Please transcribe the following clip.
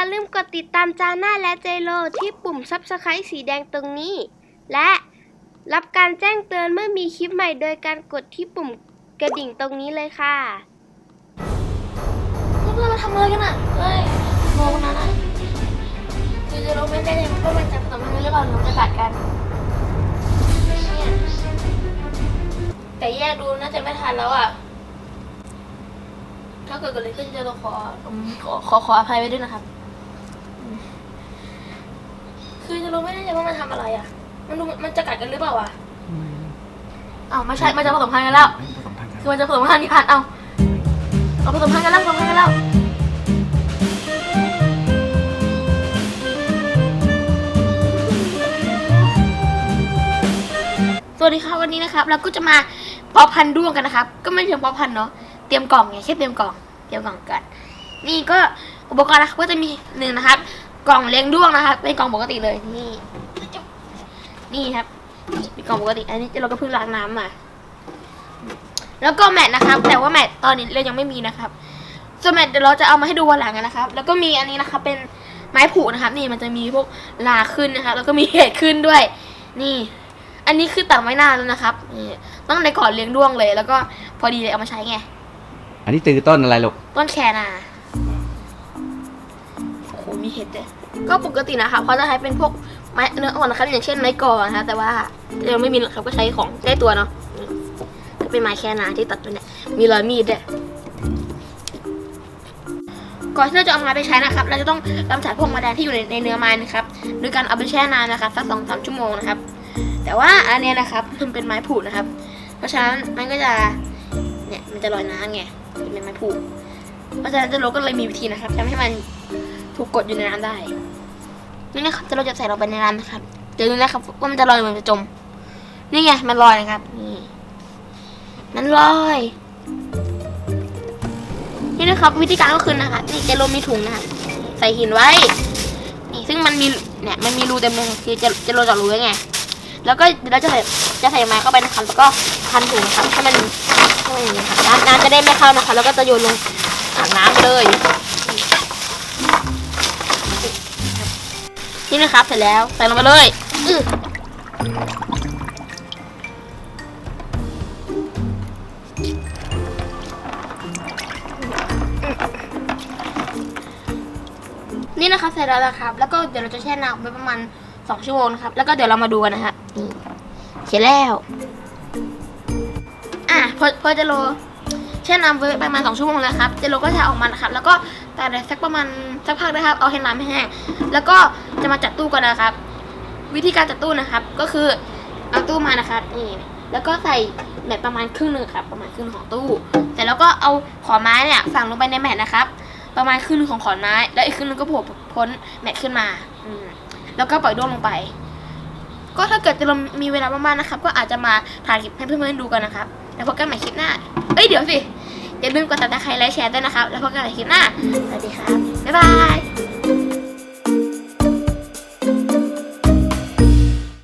อย่าลืมกดติดตามจาน่าและเจโลที่ปุ่ม Subscribe สีแดงตรงนี้ และรับการแจ้งเตือนเมื่อมีคลิปใหม่โดยการกดที่ปุ่มกระดิ่งตรงนี้เลยค่ะพวกเรามาทำอะไรกันอะเฮ้ยมองนะนะคือจะรู้ไม่ได้เลยว่ามันจะผสมพันธุ์กันหรือเปล่าหรือมันจะกัดกันเนี่ยแต่แยกดูน่าจะไม่ทันแล้วอะ ถ้าเกิดเกิดอะไรขึ้นจะต้องขออืมขอขอขออภัยไว้ด้วยนะครับอืม คือจะรู้ไม่ได้เลยว่ามันทำอะไรอะ มันดูมันจะกัดกันหรือเปล่าอะอ้าวไม่ใช่มันจะผสมพันธุ์กันแล้ว ผสมพันธุ์กันคือมันจะผสมพันธุ์กันเอาเอาผสมพันธุ์กันแล้วผสมพันธุ์กันแล้วสวัสดีครับวันนี้นะครับเราก็จะมาเพาะพันธุ์ด้วงกันนะครับ ก็ไม่เชิงเพาะพันธุ์เนาะเตรียมกล่องไงแค่เตรียมกล่องเตรียมกล่องกัน นี่ก็อุปกรณ์นะครับก็จะมีหนึ่งนะครับ กล่องเลี้ยงด้วงนะครับเป็นกล่องปกติเลยนี่นี่ครับเป็นกล่องปกติ อันนี้เราก็เพิ่งล้างน้ำมาแล้วก็แมทนะครับ แต่ว่าแมทตอนนี้เรายังไม่มีนะครับส่วนแมทเดี๋ยวเราจะเอามาให้ดูวันหลังกันนะครับ แล้วก็มีอันนี้นะครับเป็นไม้ผูนะครับ นี่มันจะมีพวกลาขึ้นนะครับ แล้วก็มีเห็ดขึ้นด้วย นี่ อันนี้คือตัดไว้นานแล้วนะครับนี่ตั้งแต่ก่อนเลี้ยงด้วงเลย แล้วก็พอดีเลยเอามาใช้ไง อันนี้ตือต้นอะไรลูกต้นแคนาโอ้โห มีเห็ดเลยก็ปกตินะคะเขาจะใช้เป็นพวกไม้เนื้ออ่อนนะครับอย่างเช่นไม้กอนะคะแต่ว่าเราไม่มีหรอกครับก็ใช้ของใกล้ตัวเนาะก็เป็นไม้แค่นาที่ตัดตัวเนี่ยมีรอยมีดด้วยก่อนที่เราจะเอาไม้ไปใช้นะครับ เราจะต้องกำจัดพวกแมลงที่อยู่ในในเนื้อไม้นะครับโดยการเอาไปแช่นานนะครับสักสองสามชั่วโมงนะครับ แต่ว่าอันเนี้ยนะครับมันเป็นไม้ผุนะครับ เพราะฉะนั้นมันก็จะเนี่ยมันจะลอยน้ำไงเป็นไม้ผุเพราะฉะนั้นเจะโลก็เลยมีวิธีนะครับทำให้มัน ถูกกดอยู่ในน้ำได้นี่นะครับจะโลจะใส่ลงไปในน้ำนะครับเดี๋ยวดูนะครับว่ามันจะลอยหรือมันจะจม นี่ไงมันลอยนะครับนี่มันลอย นี่นะครับวิธีการก็คือนะครับนี่เจโลมีถุงนะครับใส่หินไว้ นี่ซึ่งมันมีเนี่ยมันมีรูเต็มเลยคือเจเจโลจาะรูไว้ไง แล้วก็เดี๋ยวเราจะใส่จะใส่ไม้เข้าไปนะครับแล้วก็พันถุงนะครับให้มันให้มันอย่างนี้ครับน้ำน้ำจะได้ไม่เข้านะคะแล้วก็จะโยนลงถังน้ำเลย นี่นะครับเสร็จแล้วใส่ลงไปเลยอื้อนี่นะครับเสร็จแล้วนะครับ แล้วก็เดี๋ยวเราจะแช่น้ำไว้ประมาณสองชั่วโมงนะครับ แล้วก็เดี๋ยวเรามาดูกันนะครับนี่เสร็จแล้ว อะพอพอจะโล แช่น้ำไว้ประมาณสองชั่วโมงแล้วครับเจลโลก็จะออกมานะครับแล้วก็ตากแดดสักประมาณสักพักนะครับ เอาให้น้ำให้แห้งแล้วก็จะมาจัดตู้กันนะครับ วิธีการจัดตู้นะครับก็คือเอาตู้มานะครับนี่แล้วก็ใส่แมทประมาณครึ่งหนึ่งครับ ประมาณครึ่งของตู้เสร็จแล้วก็เอาขอนไม้เนี่ยฝังลงไปในแมทนะครับ ประมาณครึ่งหนึ่งของขอนไม้ แล้วอีกครึ่งหนึงก็โผล่พ้นแมทขึ้นมาอืแล้วก็ปล่อยด้วงลงไป ก็ถ้าเกิดจะลมีเวลามากๆนะครับ ก็อาจจะมาถ่ายคลิปให้เพื่อนๆดูกันนะครับ แล้วพบกันใหม่คลิปหน้า เอ้ยเดี๋ยวสิ อย่าลืมกดติดตามใครและแชร์ด้วยนะครับ แล้วพบกันใหม่คลิปหน้า สวัสดีครับ บ๊ายบาย